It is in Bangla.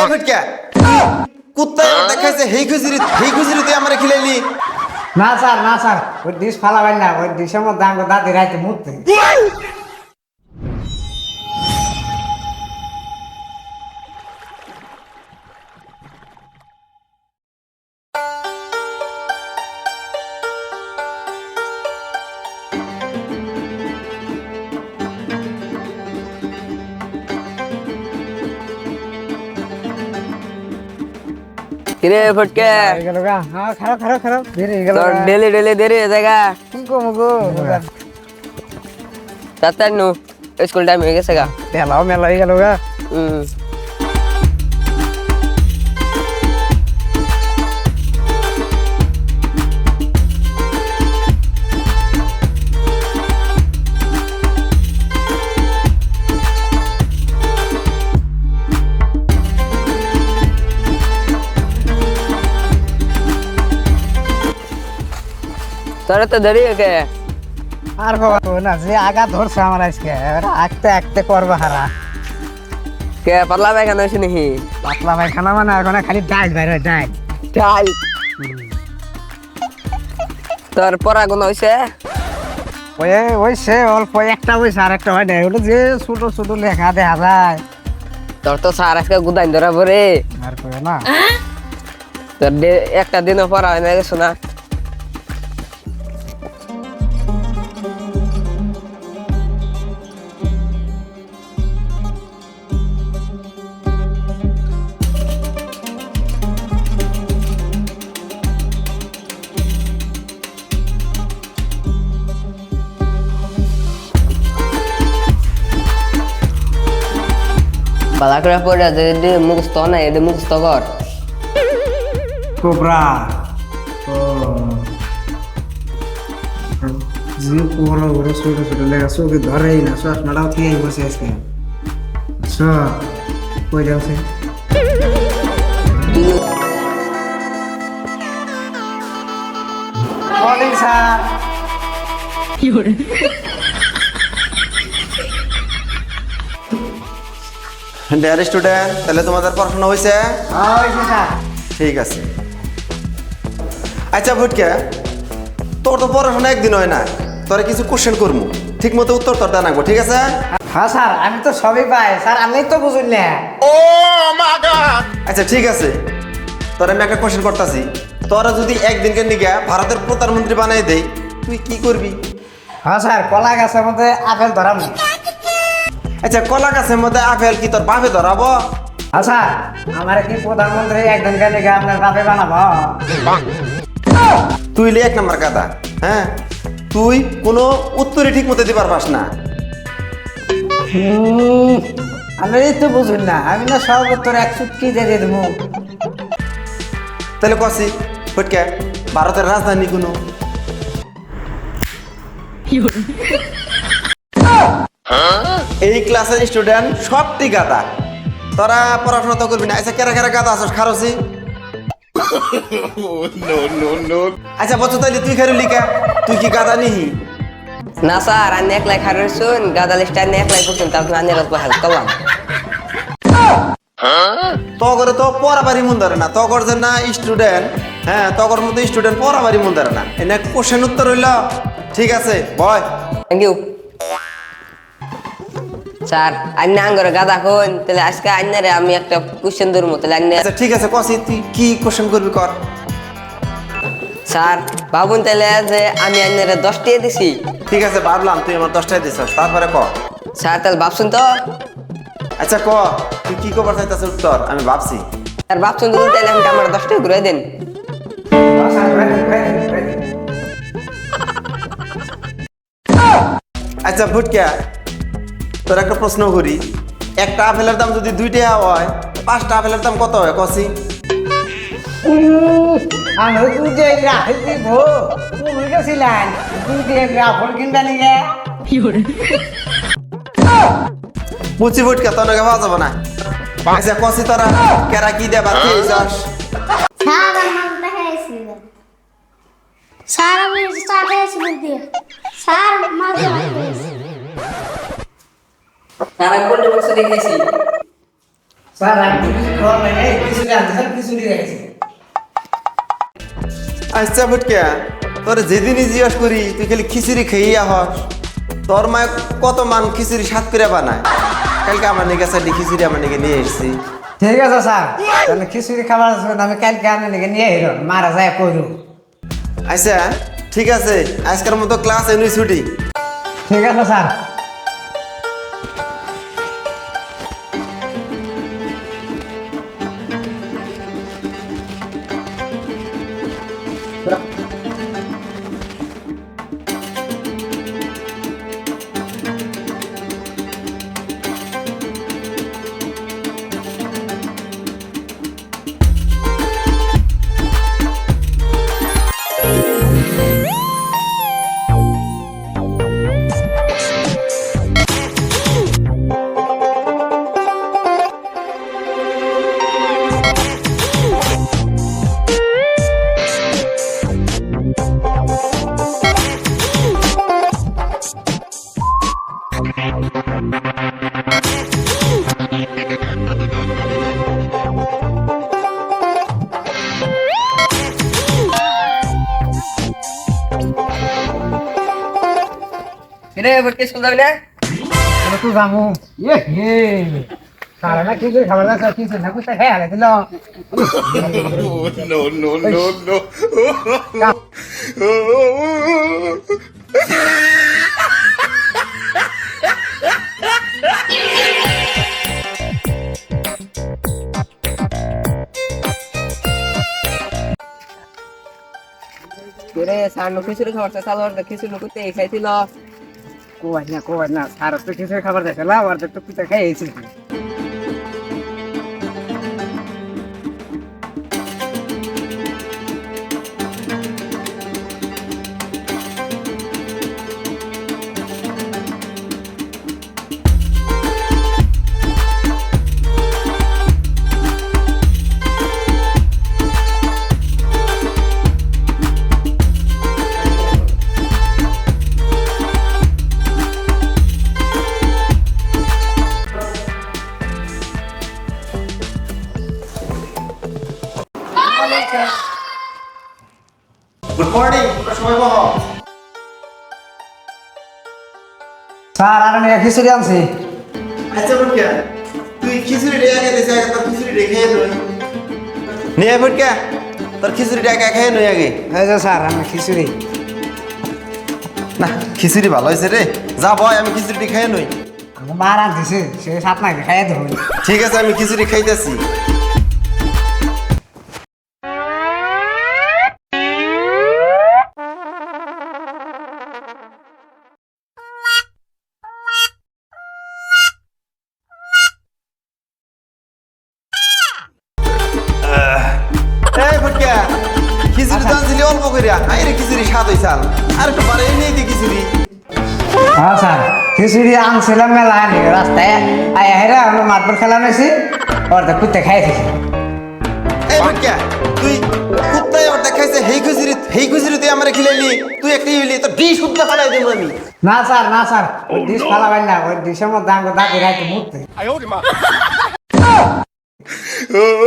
এই ফটকা কুত্তায় দেখাইছে হেই খুজিরি হেই খুজিরি তুই আমারে খিলাইলি। না স্যার না স্যার ওই ডিশ ফালাবেন না ওই ডিশের মধ্যে আমাকে দাদি রাইতে মুততে কিরে ফটকে। খারাপ খারাপ খারাপ দেরি গেল তোর। ডেলি ডেলি দেরি হয়ে যায় গা। কি কমু গো তাড়াতাড়ি নু স্কুল টাইম হয়ে গেছে গা। মেলা মেলা হয়ে গেল গা। হুম তো দেরি আর বাবা না যে আগা ধরছে আমার আজকে আঁকতে আঁকতে করবা হারা। কে পাতলা পায়খানা হয়েছে নাকি? পাতলা পায়খানা মানে এখন খালি হয় ডাইল চাল তোর পড়াগুলো হয়েছে? ওই ওই সে অল্প একটা ওই আর একটা হয় না ওটা যে ছোট ছোট লেখা দেখা যায়। তোর তো স্যার আজকে গুদাইন ধরা পরে আর কই না। তোর একটা দিনও পড়া হয় না গেছো বালা করে পড়ে যদি মুখস্থ না এদের মুখস্থ কর। কোবরা। ও। যে বড় বড় ছোট ছোট লেখা চোখে ধরেই না চশমাটাও থেকে বসে আজকে সব কই যাচ্ছে? মর্নিং স্যার ডিয়ার স্টুডেন্ট তাহলে তোমাদের পড়াশোনা হয়েছে হয়েছে ঠিক আছে। আচ্ছা ভুটকে তোর তো পড়াশোনা একদিন হয় না। তোরা কিছু কোশ্চেন করব ঠিক মতো উত্তর তোর দেওয়া লাগবো ঠিক আছে? হ্যাঁ স্যার আমি তো সবই পাই। স্যার আমি তো বুঝুন না। আচ্ছা ঠিক আছে। তোর আমি একটা কোশ্চেন করতেছি। তোরা যদি একদিনকে নিগে ভারতের প্রধানমন্ত্রী বানাই দেই তুই কি করবি? হ্যাঁ স্যার কলা গাছের মধ্যে আপেল ধরাম আচ্ছা কলা গাছের মধ্যে আপেল কি তোর বাপে ধরাবো? আচ্ছা আমার কি প্রধানমন্ত্রী একদিন কাছে আপনার বাপে বানাবো? তুই লে এক নাম্বার গাদা হ্যাঁ? তুই কোনো উত্তরই ঠিক মতো দিবার পাস না। আমি তো বুঝুন না আমি না সব উত্তর এক চুটকি দিয়ে দিয়ে দেবো। তাহলে কসি ফটকে ভারতের রাজধানী কোনো? এই ক্লাসের স্টুডেন্ট সবটি গাদা। তোরা পড়াশোনা তো করবি না। আচ্ছা কেরা কেরা গাদা আছিস? খারসি? আচ্ছা বছর তাইলে তুই খেরু লিখা? তুই কি গাদা নিহি? না স্যার আমি একলাই খারাপ শুন। গাদা লিস্টটা আমি একলাই করছেন তারপর আমি এলাকা হেল্প করলাম তগরে তো পড়াবারই মন ধরে না। তগর যে না স্টুডেন্ট হ্যাঁ তগর মতো স্টুডেন্ট পড়াবারই মন ধরে না। এনে কোশ্চেন উত্তর হইল ঠিক আছে বয়। Thank you sir. আন্য আঙ্গরে গাদা কোন তাহলে আজকে আন্নারে আমি একটা কোশ্চেন ধরবো তাহলে আন্য আচ্ছা ঠিক আছে কসি তুই কি কোশ্চেন করবি কর। স্যার ভাবুন তাহলে যে আমি আন্নারে দশটিয়ে দিছি। ঠিক আছে ভাবলাম তুই আমার দশটায় দিস তারপরে ক। স্যার তাহলে ভাবছুন তো? আচ্ছা ক তুই কি খবর চাইতেছ উত্তর? আমি ভাবছি। স্যার ভাবছুন তো তাহলে আমি আমার দশটাই ঘুরে দিন। আচ্ছা ভুটকা। তোর একটা প্রশ্ন করি একটা আপেলের দাম যদি দুই টাকা হয় পাঁচটা আপেলের দাম কত হয়? কসি। আমি তুই যে রাখি দিব তুমি গেছিলেন তুই যে রাফল কিনতে নিয়ে। বুঝছি ভুটকা তোর নাকি পাওয়া যাবে না আচ্ছা কসি তোরা কেরা কি দেবা তুই যাস? আমার আমি দিয়ে। মাছ আমি কোনটা বলছি দেখেছি? স্যার আমি কিছু নাই। এই খিচুড়ি আনতে স্যার খিচুড়ি রেখেছি আচ্ছা ফুটকে তোর যেদিনই জিজ্ঞাস করি তুই খালি খিচুড়ি খেয়েই আহস তোর মায় কত মান খিচুড়ি সাত করে বানায়? কালকে আমার নিকে চারটি খিচুড়ি আমার নিকে নিয়ে এসেছি। ঠিক আছে স্যার। তাহলে খিচুড়ি খাবার আছে আমি কালকে আনে নাকি নিয়ে এলো মারা যায় করু আচ্ছা ঠিক আছে আজকের মতো ক্লাস এনুই ছুটি। ঠিক আছে স্যার। রে বটকে স্কুল যাবি না আমি তো যাব হে সারা না খিচুড়ি খাবার না দিল. রে সার খাবার চালু খাইছিল। কোয়াই না কোয়াই না সারা তো খিচুড়ি খাবার দেখে আর তো কুস্তা খেয়েছি গুড মর্নিং সময় বহ স্যার আর নিয়ে খিচুড়ি আনছি। আচ্ছা তুই খিচুড়ি রেখে আগে তোর খিচুড়ি রেখে নই নিয়ে ফুটকে তোর খিচুড়ি একা খেয়ে নই আগে। স্যার আমি খিচুড়ি। না খিচুড়ি ভালো হয়েছে রে। যা বয় আমি খিচুড়ি খেয়ে নই আমার মা রাঁধছে সে সাত নাকি খাইয়ে দেবো ঠিক আছে আমি খিচুড়ি খাইতেছি। খিচুড়ি তো আনছিলি অল্প করিয়া আই রে খিচুড়ি স্বাদ হইছাল আর। একটু পারে নেই দি খিচুড়ি। হ্যাঁ স্যার। খিচুড়ি আনছিলাম মেলা আনি রাস্তায়। আয় হেরা আমি মাতবর খেলা ওর তো কুত্তে খাইছি এই ফুটকা তুই কুত্তায় ওর দেখাইছে হেই খুচুরি হেই খুচুরি তুই আমারে খিলাইলি। তুই একটি হইলি তো ডি শুদ্ধ ফালাই দেবো আমি। না স্যার না স্যার। ওই ডিশ ফালাবেন না ওই ডিশের মধ্যে আঙ্গুর দাঁড়ি রাখতে মুখতে Oh,